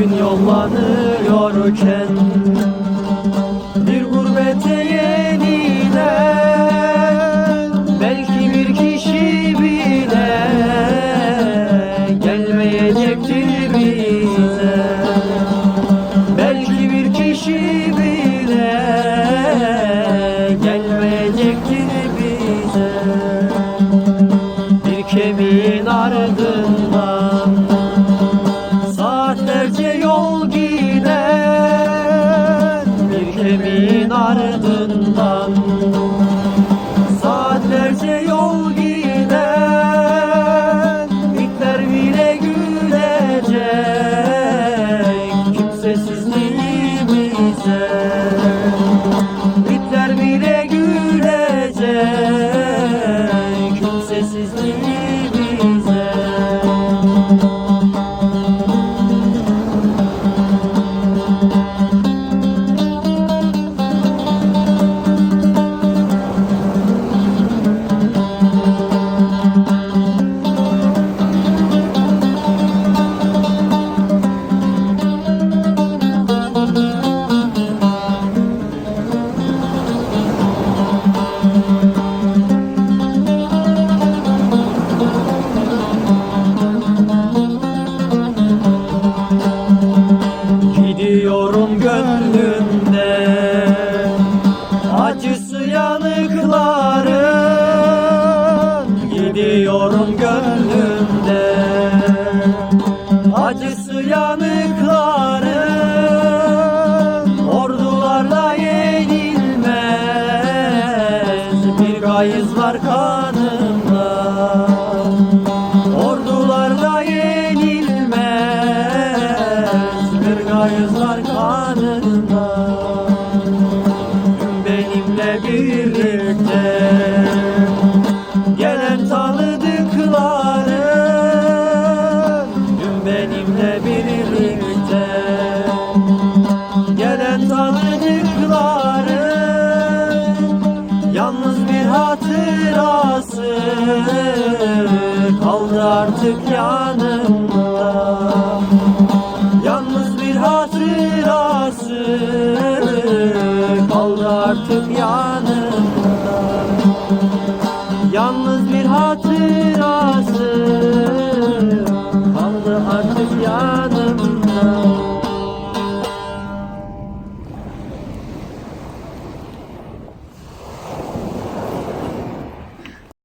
gün yollanıyorken Bir gurbete yeniden Belki bir kişi bile Gelmeyecektir bize Belki bir kişi bile Gelmeyecektir bize Bir kemiğin ardı ardından Saatlerce yol gidiyor uyanıkların ordularla yenilmez. Bir gayız var kanımda ordularla yenilmez. Bir gayız var kanımda. Yalnız bir hatırası kaldı artık yanımda. Yalnız bir hatırası kaldı artık yanımda.